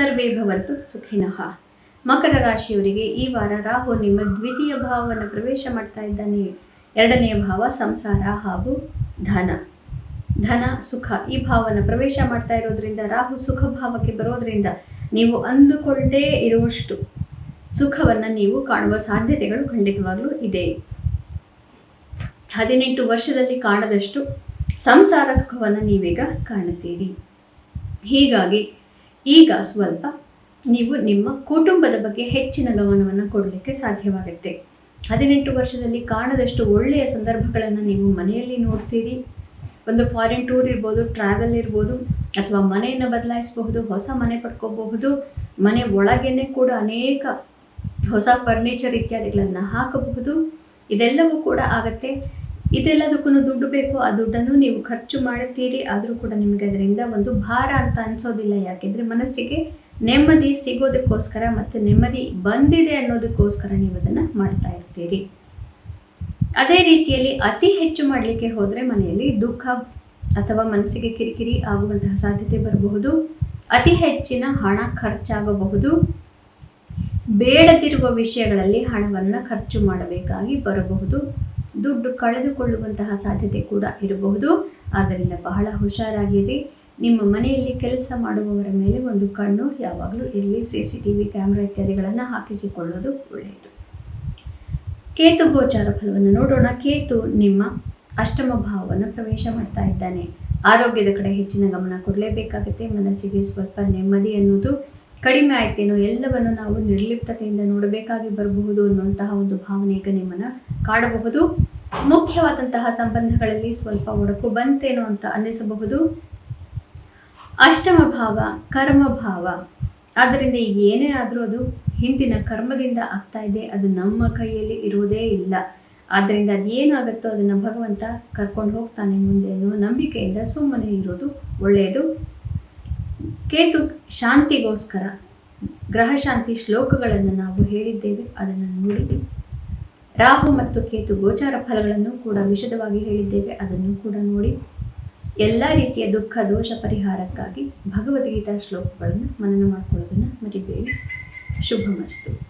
ಸರ್ವೇ ಭವಂತು ಸುಖಿನಃ. ಮಕರ ರಾಶಿಯವರಿಗೆ ಈ ವಾರ ರಾಹು ನಿಮ್ಮ ದ್ವಿತೀಯ ಭಾವವನ್ನು ಪ್ರವೇಶ ಮಾಡ್ತಾ ಇದ್ದಾನೆ. ಎರಡನೆಯ ಭಾವ ಸಂಸಾರ ಹಾಗೂ ಧನ. ಧನ, ಸುಖ ಈ ಭಾವನ ಪ್ರವೇಶ ಮಾಡ್ತಾ ಇರೋದ್ರಿಂದ ರಾಹು ಸುಖ ಭಾವಕ್ಕೆ ಬರೋದ್ರಿಂದ ನೀವು ಅಂದುಕೊಳ್ಳದೇ ಇರುವಷ್ಟು ಸುಖವನ್ನು ನೀವು ಕಾಣುವ ಸಾಧ್ಯತೆಗಳು ಖಂಡಿತವಾಗಲೂ ಇದೆ. ಹದಿನೆಂಟು ವರ್ಷದಲ್ಲಿ ಕಾಣದಷ್ಟು ಸಂಸಾರ ಸುಖವನ್ನು ನೀವೀಗ ಕಾಣುತ್ತೀರಿ. ಹೀಗಾಗಿ ಈಗ ಸ್ವಲ್ಪ ನೀವು ನಿಮ್ಮ ಕುಟುಂಬದ ಬಗ್ಗೆ ಹೆಚ್ಚಿನ ಗಮನವನ್ನು ಕೊಡಲಿಕ್ಕೆ ಸಾಧ್ಯವಾಗುತ್ತೆ. ಹದಿನೆಂಟು ವರ್ಷದಲ್ಲಿ ಕಾಣದಷ್ಟು ಒಳ್ಳೆಯ ಸಂದರ್ಭಗಳನ್ನು ನೀವು ಮನೆಯಲ್ಲಿ ನೋಡ್ತೀರಿ. ಒಂದು ಫಾರಿನ್ ಟೂರ್ ಇರ್ಬೋದು ಟ್ರಾವೆಲ್ ಇರ್ಬೋದು, ಅಥವಾ ಮನೆಯನ್ನು ಬದಲಾಯಿಸಬಹುದು, ಹೊಸ ಮನೆ ಪಡ್ಕೋಬಹುದು, ಮನೆ ಒಳಗೇನೆ ಕೂಡ ಅನೇಕ ಹೊಸ ಫರ್ನಿಚರ್ ಇತ್ಯಾದಿಗಳನ್ನು ಹಾಕಬಹುದು. ಇದೆಲ್ಲವೂ ಕೂಡ ಆಗತ್ತೆ. ಇದೆಲ್ಲದಕ್ಕೂ ದುಡ್ಡು ಬೇಕು ಆ ದುಡ್ಡನ್ನು ನೀವು ಖರ್ಚು ಮಾಡುತ್ತೀರಿ. ಆದರೂ ಕೂಡ ನಿಮಗೆ ಅದರಿಂದ ಒಂದು ಭಾರ ಅಂತ ಅನಿಸೋದಿಲ್ಲ. ಯಾಕೆಂದರೆ ಮನಸ್ಸಿಗೆ ನೆಮ್ಮದಿ ಸಿಗೋದಕ್ಕೋಸ್ಕರ ಮತ್ತು ನೆಮ್ಮದಿ ಬಂದಿದೆ ಅನ್ನೋದಕ್ಕೋಸ್ಕರ ನೀವು ಅದನ್ನು ಮಾಡ್ತಾ ಇರ್ತೀರಿ. ಅದೇ ರೀತಿಯಲ್ಲಿ ಅತಿ ಹೆಚ್ಚು ಮಾಡಲಿಕ್ಕೆ ಹೋದರೆ ಮನೆಯಲ್ಲಿ ದುಃಖ ಅಥವಾ ಮನಸ್ಸಿಗೆ ಕಿರಿಕಿರಿ ಆಗುವಂತಹ ಸಾಧ್ಯತೆ ಬರಬಹುದು. ಅತಿ ಹೆಚ್ಚಿನ ಹಣ ಖರ್ಚಾಗಬಹುದು. ಬೇಡದಿರುವ ವಿಷಯಗಳಲ್ಲಿ ಹಣವನ್ನು ಖರ್ಚು ಮಾಡಬೇಕಾಗಿ ಬರಬಹುದು. ದುಡ್ಡು ಕಳೆದುಕೊಳ್ಳುವಂತಹ ಸಾಧ್ಯತೆ ಕೂಡ ಇರಬಹುದು. ಆದ್ದರಿಂದ ಬಹಳ ಹುಷಾರಾಗಿರಿ. ನಿಮ್ಮ ಮನೆಯಲ್ಲಿ ಕೆಲಸ ಮಾಡುವವರ ಮೇಲೆ ಒಂದು ಕಣ್ಣು ಯಾವಾಗಲೂ ಇರಲಿ. C C T V camera ಇತ್ಯಾದಿಗಳನ್ನು ಹಾಕಿಸಿಕೊಳ್ಳೋದು ಒಳ್ಳೆಯದು. ಕೇತು ಗೋಚಾರ ಫಲವನ್ನು ನೋಡೋಣ. ಕೇತು ನಿಮ್ಮ ಅಷ್ಟಮ ಭಾವವನ್ನು ಪ್ರವೇಶ ಮಾಡ್ತಾ ಇದ್ದಾನೆ. ಆರೋಗ್ಯದ ಕಡೆ ಹೆಚ್ಚಿನ ಗಮನ ಕೊಡಲೇಬೇಕಾಗುತ್ತೆ. ಮನಸ್ಸಿಗೆ ಸ್ವಲ್ಪ ನೆಮ್ಮದಿ ಅನ್ನೋದು ಕಡಿಮೆ ಆಯ್ತೇನೋ ಎಲ್ಲವನ್ನು ನಾವು ನಿರ್ಲಿಪ್ತತೆಯಿಂದ ನೋಡಬೇಕಾಗಿ ಬರಬಹುದು ಅನ್ನುವಂತಹ ಒಂದು ಭಾವನೆ ಈಗ ನಿಮ್ಮನ್ನು ಕಾಡಬಹುದು. ಮುಖ್ಯವಾದಂತಹ ಸಂಬಂಧಗಳಲ್ಲಿ ಸ್ವಲ್ಪ ಒಡಕು ಬಂತೇನೋ ಅಂತ ಅನ್ನಿಸಬಹುದು. ಅಷ್ಟಮ ಭಾವ ಕರ್ಮ ಭಾವ ಆದ್ದರಿಂದ ಈಗ ಏನೇ ಆದರೂ ಅದು ಹಿಂದಿನ ಕರ್ಮದಿಂದ ಆಗ್ತಾ ಇದೆ. ಅದು ನಮ್ಮ ಕೈಯಲ್ಲಿ ಇರುವುದೇ ಇಲ್ಲ. ಆದ್ದರಿಂದ ಅದೇನಾಗುತ್ತೋ ಅದನ್ನು ಭಗವಂತ ಕರ್ಕೊಂಡು ಹೋಗ್ತಾನೆ ಮುಂದೆ ಅನ್ನುವ ನಂಬಿಕೆಯಿಂದ ಸುಮ್ಮನೆ ಇರೋದು ಒಳ್ಳೆಯದು. ಕೇತು ಶಾಂತಿಗೋಸ್ಕರ, ಗ್ರಹಶಾಂತಿ ಶ್ಲೋಕಗಳನ್ನು ನಾವು ಹೇಳಿದ್ದೇವೆ, ಅದನ್ನು ನೋಡಿ ರಾಹು ಮತ್ತು ಕೇತು ಗೋಚಾರ ಫಲಗಳನ್ನು ಕೂಡ ವಿಶದವಾಗಿ ಹೇಳಿದ್ದೇವೆ, ಅದನ್ನು ಕೂಡ ನೋಡಿ. ಎಲ್ಲ ರೀತಿಯ ದುಃಖ, ದೋಷ ಪರಿಹಾರಕ್ಕಾಗಿ ಭಗವದ್ಗೀತಾ ಶ್ಲೋಕಗಳನ್ನು ಮನನ ಮಾಡಿಕೊಳ್ಳೋದನ್ನು ಮರಿಬೇಡಿ. ಶುಭಮಸ್ತು.